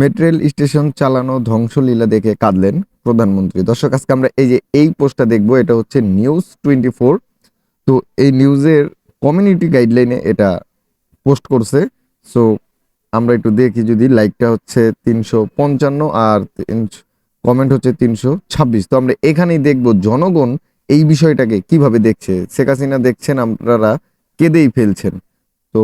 Material station চালানো ধ্বংসলীলা দেখে কাঁদলেন প্রধানমন্ত্রী। দর্শক, আজকে আমরা এই যে এই পোস্টটা দেখব, এটা হচ্ছে নিউজ টোয়েন্টি ফোর। তো এই নিউজের কমিউনিটি গাইডলাইনে এটা পোস্ট করছে। সো আমরা একটু দেখি যদি লাইকটা হচ্ছে তিনশো পঞ্চান্ন আর কমেন্ট হচ্ছে তিনশো ছাব্বিশ। তো আমরা এখানেই দেখব জনগণ এই বিষয়টাকে কীভাবে দেখছে। শেখ হাসিনা দেখছেন আপনারা কেঁদেই ফেলছেন। তো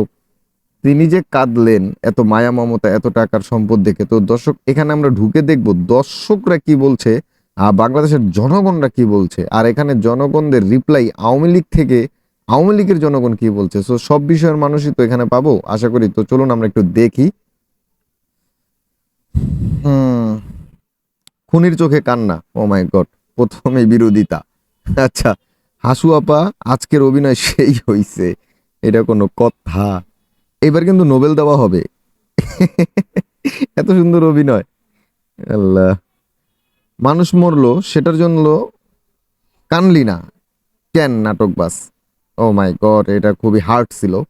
তিনি যে কাঁদলেন, এত মায়া, মমতা, এত টাকার সম্পদ দেখে, তো দর্শক, এখানে আমরা ঢুকে দেখব দর্শকরা কি বলছে, আর বাংলাদেশের জনগণরা কি বলছে, আর এখানে জনগণদের রিপ্লাই আওয়ামী লীগ থেকে, আওয়ামী লীগের জনগণ কি বলছে? সো সব বিষয়ের মানুষই তো এখানে পাবো, আশা করি। তো চলুন আমরা একটু দেখি। খুনির চোখে কান্না ও মাই গড প্রথমে বিরোধিতা। আচ্ছা হাসু আপা, আজকের অভিনয় সেই হইছে, এটা কোনো কথা। এবার কিন্তু নোবেল দেওয়া হবে। এত সুন্দর অভিনয়। আল্লাহ। মানুষ মরলো, সেটার জন্য কানলি না। কেন নাটক বাস? ও মাই গড এটা খুবই হার্ড ছিল।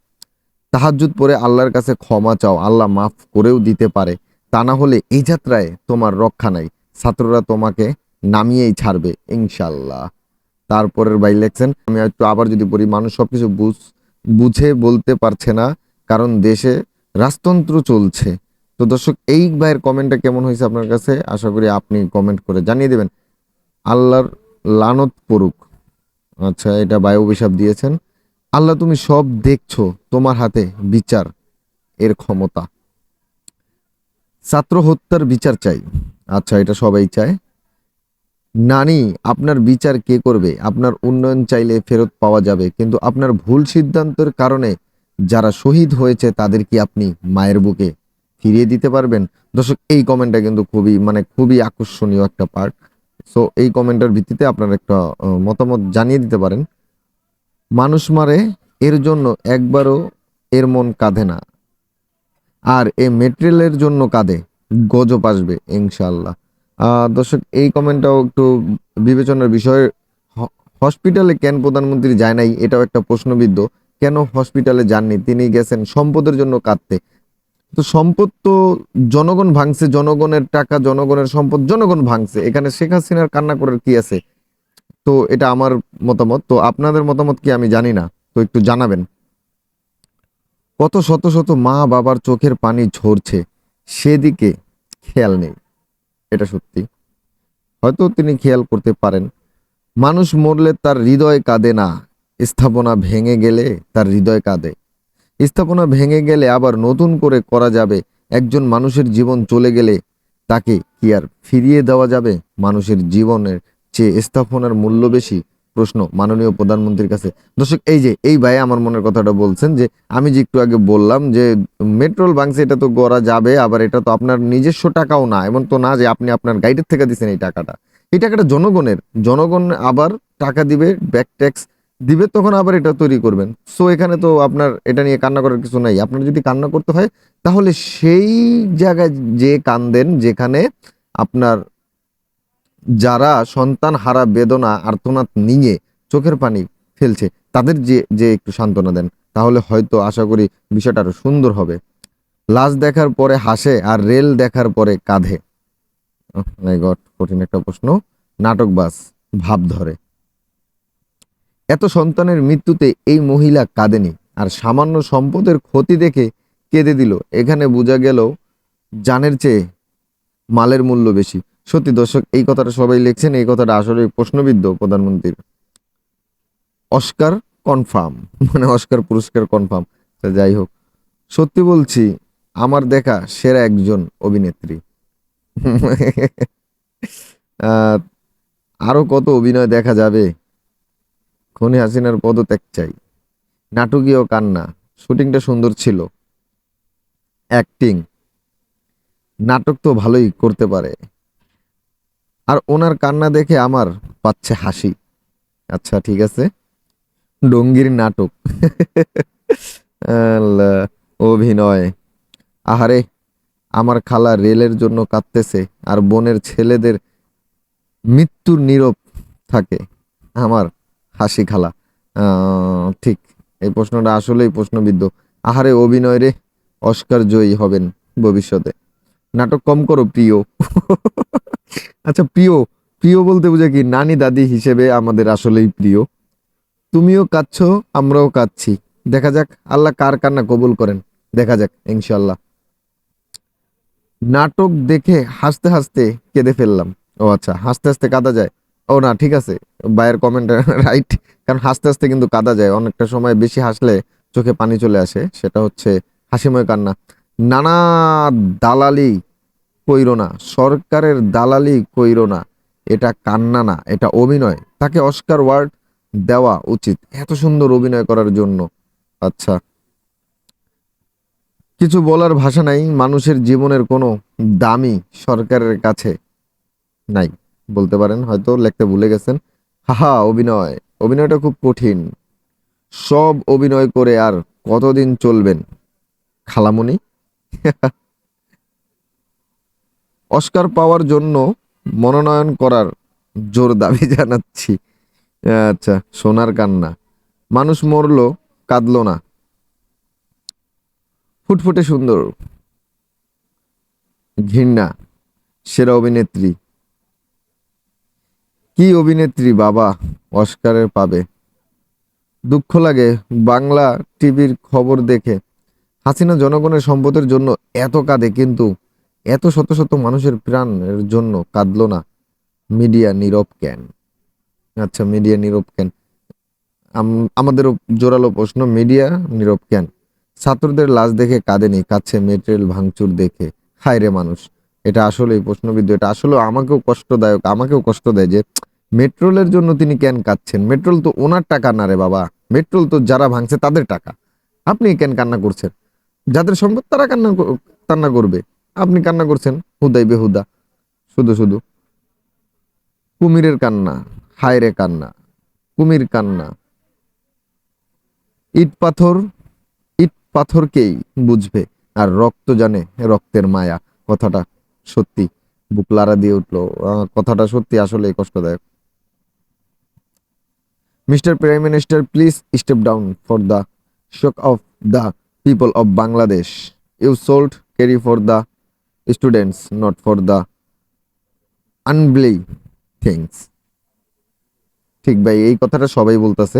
তাহাজ্জুদ পরে আল্লাহর কাছে ক্ষমা চাও, আল্লাহ মাফ করেও দিতে পারে। তা না হলে এই যাত্রায় তোমার রক্ষা নাই। ছাত্ররা তোমাকে নামিয়েই ছাড়বে ইনশাল্লাহ তারপরের বাই লেখছেন আমি একটু আবার যদি পড়ি মানুষ সবকিছু বুঝ বুঝে বলতে পারছে না। কারণ দেশে রাজতন্ত্র চলছে। তো দর্শক, এই ভাইয়ের কমেন্টটা কেমন হয়েছে আপনার কাছে? আশা করি আপনি কমেন্ট করে জানিয়ে দেবেন। আল্লাহর লানত পড়ুক। আচ্ছা এটা বায়ু অভিশাপ দিয়েছেন। আল্লাহ, তুমি সব দেখছ, তোমার হাতে বিচার এর ক্ষমতা। ছাত্র হত্যার বিচার চাই। আচ্ছা এটা সবাই চায়। নানি, আপনার বিচার কে করবে? আপনার উন্নয়ন চাইলে ফেরত পাওয়া যাবে, কিন্তু আপনার ভুল সিদ্ধান্তের কারণে যারা শহীদ হয়েছে, তাদের কি আপনি মায়ের বুকে ফিরিয়ে দিতে পারবেন? দর্শক, এই কমেন্টটা কিন্তু খুবই মানে খুবই আকর্ষণীয় একটা পার্ট সো এই কমেন্টের ভিত্তিতে আপনারা একটা মতামত জানিয়ে দিতে পারেন। মানুষ মারে, এর জন্য একবারও এর মন কাঁধে না। আর এ মেটেরিয়ালের জন্য কাঁধে গজব আসবে ইনশাল্লাহ দর্শক, এই কমেন্টটাও একটু বিবেচনার বিষয়। হসপিটালে কেন প্রধানমন্ত্রী যায় নাই, এটাও একটা প্রশ্নবিদ্ধ। কেন হসপিটালে যাননি? তিনি গেছেন সম্পদের জন্য কাঁদতে। তো সম্পদ তো জনগণ ভাঙছে, জনগণের টাকা, জনগণের সম্পদ, জনগণ ভাঙছে। এখানে শেখ হাসিনার কান্না করার কি আছে? তো এটা আমার মতামত। তো আপনাদের মতামত কি আমি জানি না। তো একটু জানাবেন। কত শত শত মা বাবার চোখের পানি ঝরছে, সেদিকে খেয়াল নেই। এটা সত্যি। হয়তো তিনি খেয়াল করতে পারেন। মানুষ মরলে তার হৃদয় কাঁদে না। স্থাপনা ভেঙে গেলে তার হৃদয় কাঁদে। স্থাপনা ভেঙে গেলে আবার নতুন করে করা যাবে। একজন মানুষের জীবন চলে গেলে তাকে কি আর ফিরিয়ে দেওয়া যাবে? মানুষের জীবনের চেয়ে স্থাপনার মূল্য বেশি? প্রশ্ন মাননীয় প্রধানমন্ত্রীর কাছে। দর্শক, এই যে, এই ভাই আমার মনের কথাটা বলছেন যে, আমি যে একটু আগে বললাম যে, মেট্রোল বাংছে, এটা তো গড়া যাবে, আবার এটা তো আপনার নিজস্ব টাকাও না। এমন তো না যে, আপনি আপনার গাইডের থেকে দিচ্ছেন এই টাকাটা। এই টাকাটা জনগণের। জনগণ আবার টাকা দিবে, ব্যাক ট্যাক্স দিবে, তখন আবার এটা তৈরি করবেন। সো এখানে তো আপনার এটা নিয়ে কান্না করার কিছু নাই। আপনার যদি কান্না করতে হয়, তাহলে সেই জায়গায় যে কান্দেন, যেখানে আপনার যারা সন্তান হারা, বেদনা, আর্তনাদ নিয়ে চোখের পানি ফেলছে, তাদের যে যে একটু সান্ত্বনা দেন, তাহলে হয়তো আশা করি বিষয়টা আরও সুন্দর হবে। লাশ দেখার পরে হাসে আর রেল দেখার পরে কাঁধে মাই গড কঠিন একটা প্রশ্ন। নাটকবাজ ভাব ধরে। এত সন্তানের মৃত্যুতে এই মহিলা কাঁদেনি আর সামান্য সম্পদের ক্ষতি দেখে কেঁদে দিল। এখানে বোঝা গেল জানের চেয়ে মালের মূল্য বেশি। সত্যি দর্শক এই কথাটা সবাই লিখছেন এই কথাটা আসলে প্রশ্নবিদ্ধ প্রধানমন্ত্রীর। অস্কার কনফার্ম মানে অস্কার পুরস্কার কনফার্ম। যাই হোক সত্যি বলছি আমার দেখা সেরা একজন অভিনেত্রী। আহ, আরও কত অভিনয় দেখা যাবে? খনি হাসিনার পদত্যাগ চাই। নাটকীয় কান্না, শুটিংটা সুন্দর ছিল। অ্যাক্টিং, নাটক তো ভালোই করতে পারে। আর ওনার কান্না দেখে আমার পাচ্ছে হাসি। আচ্ছা ঠিক আছে। ডঙ্গির নাটক। অভিনয়। আহারে, আমার খালা রেলের জন্য কাঁদতেছে আর বোনের ছেলেদের মৃত্যুর নীরব থাকে। আমার হাসি খালা। ঠিক। এই প্রশ্নটা আসলেই প্রশ্নবিদ্ধ। আহারে, অভিনয় রে, অস্কার জয়ী হবেন ভবিষ্যতে। নাটক কম করো, প্রিয়। আচ্ছা প্রিয়। প্রিয় বলতে বুঝে কি, নানি দাদি হিসেবে আমাদের আসলেই প্রিয়। তুমিও কাঁদছ, আমরাও কাঁদছি। দেখা যাক, আল্লাহ কার কান্না কবুল করেন। দেখা যাক ইনশাল্লাহ নাটক দেখে হাসতে হাসতে কেঁদে ফেললাম। ও আচ্ছা হাসতে হাসতে কাঁদা যায়। ও না, ঠিক আছে। বাইরের কমেন্ট রাইট কারণ হাসতে হাসতে কিন্তু কাদা যায়। অনেকটা সময় বেশি হাসলে চোখে পানি চলে আসে, সেটা হচ্ছে হাসিময় কান্না। নানা দালালি কইরো না, সরকারের দালালি কইরো না, এটা কান্না না, এটা অভিনয়। তাকে অস্কার ওয়ার্ড দেওয়া উচিত, এত সুন্দর অভিনয় করার জন্য। আচ্ছা। কিছু বলার ভাষা নাই, মানুষের জীবনের কোনো দামি সরকারের কাছে নাই। বলতে পারেন, হয়তো লিখতে ভুলে গেছেন। হাহা, অভিনয়। অভিনয়টা খুব কঠিন। সব অভিনয় করে আর কতদিন চলবেন? খালামুনি? অস্কার পাওয়ার জন্য মনোনয়ন করার জোর দাবি জানাচ্ছি। আচ্ছা সোনার কান্না। মানুষ মরল, কাঁদলো না। ফুটফুটে সুন্দর। ঘৃণা। সেরা অভিনেত্রী। কি অভিনেত্রী বাবা অস্কারের পাবে? দুঃখ লাগে। বাংলা টিভির খবর দেখে। হাসিনা জনগণের সম্পদের জন্য এত কাঁদে, কিন্তু এত শত শত মানুষের প্রাণের জন্য কাঁদলো না। মিডিয়া নীরব কেন? আচ্ছা মিডিয়া নীরব কেন? আম- আমাদেরও জোরালো প্রশ্ন, মিডিয়া নীরব কেন? ছাত্রদের লাশ দেখে কাঁদেনি কাছে মেটেরিয়াল ভাঙচুর দেখে। হায় রে মানুষ, এটা আসলে প্রশ্নবিদ্ধ, এটা আসলে আমাকেও কষ্টদায়ক, আমাকেও কষ্ট দেয় যে মেট্রোলের জন্য তিনি কেন কাঁদছেন? মেট্রোল তো ওনার টাকা না রে বাবা। মেট্রোল তো যারা ভাঙছে তাদের টাকা। আপনি কেন কান্না করছেন? যাদের সম্পদ তারা কান্না কান্না করবে। আপনি কান্না করছেন হুদাই বেহুদা। শুধু শুধু। কুমিরের কান্না, হায়রে কান্না, কুমির কান্না। ইট পাথর, ইট পাথরকেই বুঝবে। আর রক্ত জানে রক্তের মায়া। কথাটা সত্যি। বুক লারা দিয়ে উঠল। কথাটা সত্যি আসলে কষ্টদায়ক। Mister prime minister please step down for the sake of the people of Bangladesh you should carry for the students not for the unholy things ঠিক ভাই, এই কথাটা সবাই বলতেছে।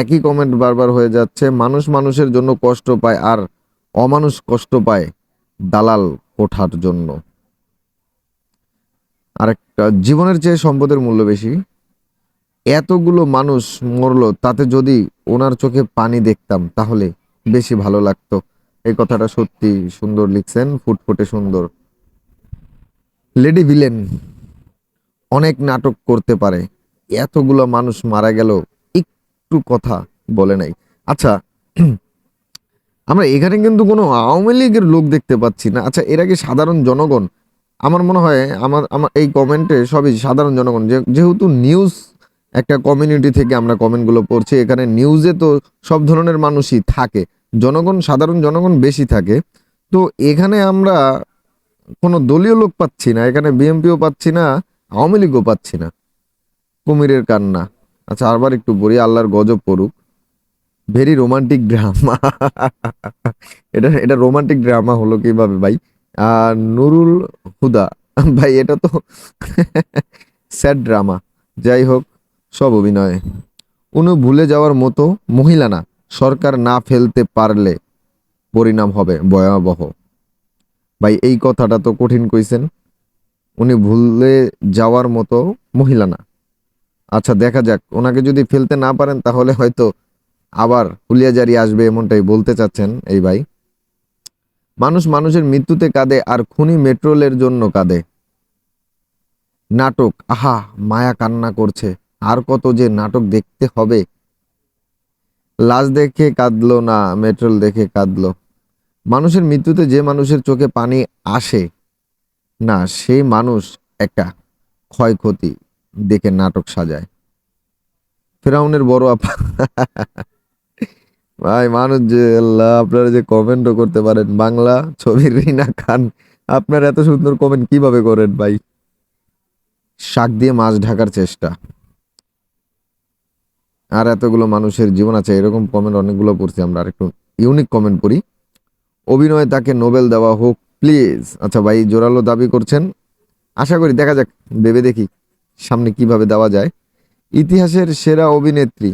একই কমেন্ট বারবার হয়ে যাচ্ছে, মানুষ মানুষের জন্য কষ্ট পায় আর অমানুষ কষ্ট পায় দালাল কোঠার জন্য। আর একটা জীবনের চেয়ে সম্পদের মূল্য বেশি। এতগুলো মানুষ মরলো, তাতে যদি ওনার চোখে পানি দেখতাম, তাহলে বেশি ভালো লাগতো। এই কথাটা সত্যি সুন্দর লিখছেন, ফুটফুটে সুন্দর। লেডি ভিলেন অনেক নাটক করতে পারে। এতগুলো মানুষ মারা গেল, একটু কথা বলে নাই। আচ্ছা আমরা এখানে কিন্তু কোনো আওয়ামী লীগের লোক দেখতে পাচ্ছি না। আচ্ছা এর আগে সাধারণ জনগণ? আমার মনে হয়, আমার আমার এই কমেন্টে সবই সাধারণ জনগণ। যেহেতু নিউজ একটা কমিউনিটি থেকে আমরা কমেন্টগুলো পড়ছি। এখানে নিউজে তো সব ধরনের মানুষই থাকে। জনগণ, সাধারণ জনগণ বেশি থাকে। তো এখানে আমরা কোনো দলীয় লোক পাচ্ছি না। এখানে বিএমপিও পাচ্ছি না, আওয়ামী লীগও পাচ্ছি না। কুমিরের কান্না। আচ্ছা আবার একটু পড়ি, আল্লাহর গজব পড়ুক। ভেরি রোমান্টিক ড্রামা এটা এটা রোমান্টিক ড্রামা হলো কীভাবে ভাই? আর নুরুল হুদা। ভাই, এটা তো স্যাড ড্রামা যাই হোক সব অভিনয়। উনি ভুলে যাওয়ার মতো মহিলা না, সরকার না ফেলতে পারলে পরিণাম হবে ভয়াবহ। ভাই, এই কথাটা তো কঠিন কইছেন। উনি ভুলে যাওয়ার মতো মহিলা না। আচ্ছা দেখা যাক। ওনাকে যদি ফেলতে না পারেন, তাহলে হয়তো আবার হুলিয়াজারি আসবে এমনটাই বলতে চাচ্ছেন এই ভাই। মানুষ মানুষের মৃত্যুতে কাঁদে আর খুনি মেট্রোলের জন্য কাঁদে। নাটক, আহা, মায়া কান্না করছে। আর কত যে নাটক দেখতে হবে। লাশ দেখে কাঁদলো না, মেট্রোল দেখে কাঁদলো। মানুষের মৃত্যুতে যে মানুষের চোখে পানি আসে, না, সেই মানুষ একটা ক্ষয়ক্ষতি দেখে নাটক সাজায়। ফেরাউনের বড় আপা। ভাই, মানুষ যে, আল্লাহ, আপনারা যে কমেন্টও করতে পারেন। বাংলা ছবির রিনা খান, আপনার এত সুন্দর কমেন্ট কীভাবে করেন ভাই? শাক দিয়ে মাছ ঢাকার চেষ্টা। আর এতগুলো মানুষের জীবন আছে, এরকম কমেন্ট অনেকগুলো পড়ছি আমরা আরেকটু ইউনিক কমেন্ট পড়ি। অভিনয়ে তাকে নোবেল দেওয়া হোক প্লিজ আচ্ছা ভাই, জোরালো দাবি করছেন। আশা করি, দেখা যাক, ভেবে দেখি সামনে কীভাবে দেওয়া যায়। ইতিহাসের সেরা অভিনেত্রী,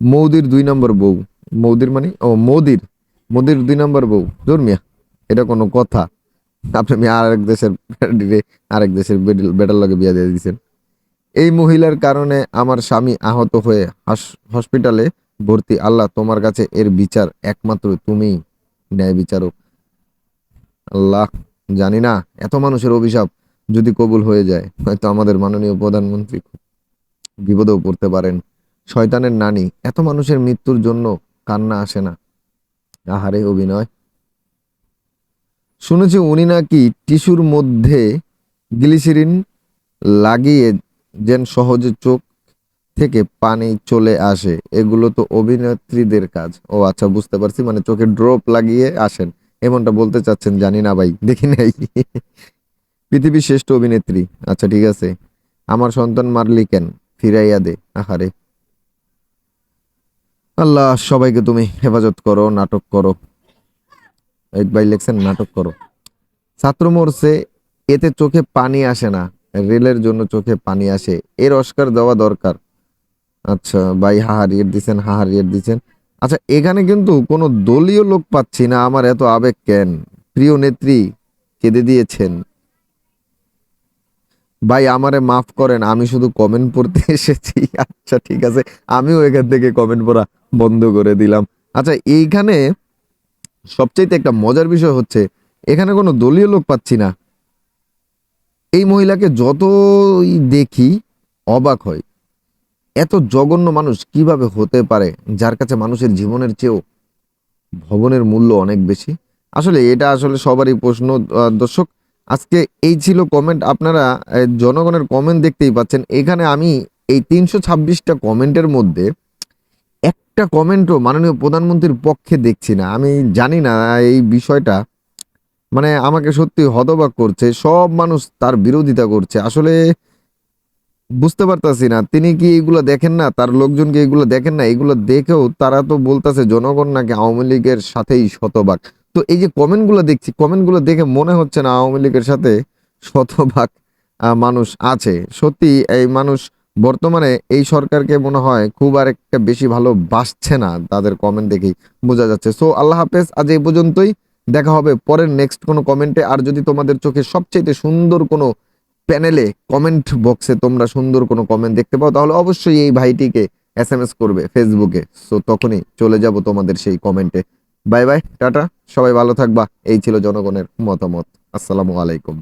মৌদির দুই নম্বর বউ। মৌদির মানে? ও, মোদির। মোদির দুই নম্বর বউ। জর্মিয়া এটা কোনো কথা। আপনি আরেক দেশের আরেক দেশের বেটার লগে বিয়া দিয়ে দিয়েছেন। এই মহিলার কারণে আমার স্বামী আহত হয়ে হাস- হসপিটালে ভর্তি। আল্লাহ তোমার কাছে এর বিচার একমাত্র তুমি ন্যায় বিচারক। আল্লাহ, জানি না, এত মানুষের অভিশাপ যদি কবুল হয়ে যায়, হয়তো আমাদের মাননীয় প্রধানমন্ত্রী বিপদেও পড়তে পারেন। শয়তানের নানি, এত মানুষের মৃত্যুর জন্য কান্না আসে না। আহারে, অভিনয়। শুনেছি উনি নাকি টিস্যুর মধ্যে গ্লিসেরিন লাগিয়ে যেন সহজে চোখ থেকে পানি চলে আসে। এগুলো তো অভিনেত্রীদের কাজ। ও আচ্ছা বুঝতে পারছি মানে চোখে ড্রপ লাগিয়ে আসেন। এমনটা বলতে চাচ্ছেন, জানি না ভাই, দেখি নাই। পৃথিবীর শ্রেষ্ঠ অভিনেত্রী। আচ্ছা ঠিক আছে। আমার সন্তান মারলি কেন? ফিরাইয়া দে। আহারে। আল্লাহ, সবাইকে তুমি হেফাজত করো, নাটক করো। এক ভাই লেখছেন, নাটক করো। ছাত্র মরছে এতে চোখে পানি আসে না। রেলের জন্য চোখে পানি আসে। এর অস্কার দেওয়া দরকার। আচ্ছা ভাই হাহারিয়ে দিছেন হাহারিয়ে দিচ্ছেন আচ্ছা এখানে কিন্তু কোনো দলীয় লোক পাচ্ছি না, আমার এত আবেগ কেন? প্রিয় নেত্রী, কেঁদে দিয়েছেন। ভাই, আমারে মাফ করেন, আমি শুধু কমেন্ট পড়তে এসেছি। আচ্ছা ঠিক আছে, আমিও এখান থেকে কমেন্ট পড়া বন্ধ করে দিলাম। আচ্ছা এইখানে সবচেয়ে একটা মজার বিষয় হচ্ছে, এখানে কোনো দলীয় লোক পাচ্ছি না। এই মহিলাকে যতই দেখি অবাক হয় এত জঘন্য মানুষ কীভাবে হতে পারে, যার কাছে মানুষের জীবনের চেয়েও ভবনের মূল্য অনেক বেশি? আসলে এটা আসলে সবারই প্রশ্ন দর্শক। আজকে এই ছিল কমেন্ট আপনারা জনগণের কমেন্ট দেখতেই পাচ্ছেন। এখানে আমি এই তিনশো ছাব্বিশটা কমেন্টের মধ্যে একটা কমেন্টও মাননীয় প্রধানমন্ত্রীর পক্ষে দেখছি না। আমি জানি না এই বিষয়টা। মানে আমাকে সত্যি হতবাক করছে, সব মানুষ তার বিরোধিতা করছে। আসলে বুঝতে পারতাছি না, তিনি কি এগুলো দেখেন না? তার লোকজনকে এগুলো দেখেন না? এগুলো দেখেও তারা তো বলতাছে জনগণ নাকি আওয়ামী লীগের সাথেই শতভাগ। তো এই যে কমেন্টগুলো দেখছি, কমেন্টগুলো দেখে মনে হচ্ছে না আওয়ামী লীগের সাথে শতভাগ মানুষ আছে। সত্যি এই মানুষ বর্তমানে এই সরকারকে মনে হয় খুব আর একটা বেশি ভালো বাসছে না, তাদের কমেন্ট দেখেই বোঝা যাচ্ছে। সো আল্লাহ হাফেজ, আজ এই পর্যন্তই। দেখা হবে পরের নেক্সট কোনো কমেন্টে আর যদি তোমাদের চোখে সবচেয়ে সুন্দর কোনো প্যানেলে কমেন্ট বক্সে তোমরা সুন্দর কোনো কমেন্ট দেখতে পাও, তাহলে অবশ্যই এই ভাইটিকে এস এম এস করবে ফেসবুকে সো তখনই চলে যাব তোমাদের সেই কমেন্টে বাই বাই টাটা, সবাই ভালো থাকবা। এই ছিল জনগণের মতামত। আসসালামু আলাইকুম।